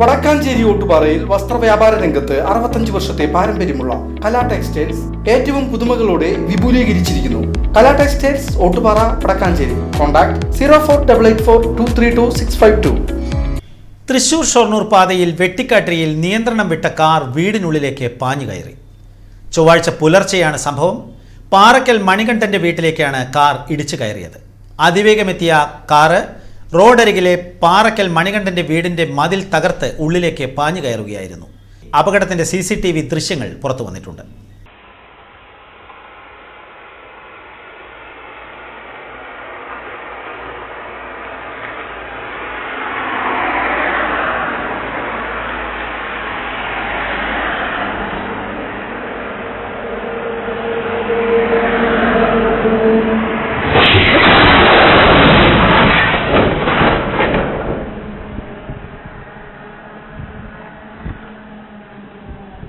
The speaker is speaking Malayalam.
വടക്കാഞ്ചേരി ഓട്ടുപാറയിൽ വസ്ത്രവ്യാപാര രംഗത്ത് അറുപത്തഞ്ച് വർഷത്തെ പാരമ്പര്യമുള്ള കലാ ടെക്സ്റ്റൈൽസ് ഏറ്റവും പുതുമകളോടെ വിപുലീകരിച്ചിരിക്കുന്നു. Kala textiles Ottupara Vadakkanchery. Contact zero four double eight four two three two six five two. Thrissur Shoranur പാതയിൽ വെട്ടിക്കാട്ടിരിയിൽ നിയന്ത്രണം വിട്ട കാർ വീടിനുള്ളിലേക്ക് പാഞ്ഞു കയറി. ചൊവ്വാഴ്ച പുലർച്ചെയാണ് സംഭവം. പാറക്കൽ മണികണ്ഠന്റെ വീട്ടിലേക്കാണ് കാർ ഇടിച്ചു കയറിയത്. അതിവേഗമെത്തിയ കാറ് റോഡരികിലെ പാറക്കൽ മണികണ്ഠന്റെ വീടിന്റെ മതിൽ തകർത്ത് ഉള്ളിലേക്ക് പാഞ്ഞു കയറുകയായിരുന്നു. അപകടത്തിന്റെ സി സി ടി വി ദൃശ്യങ്ങൾ പുറത്തു വന്നിട്ടുണ്ട്.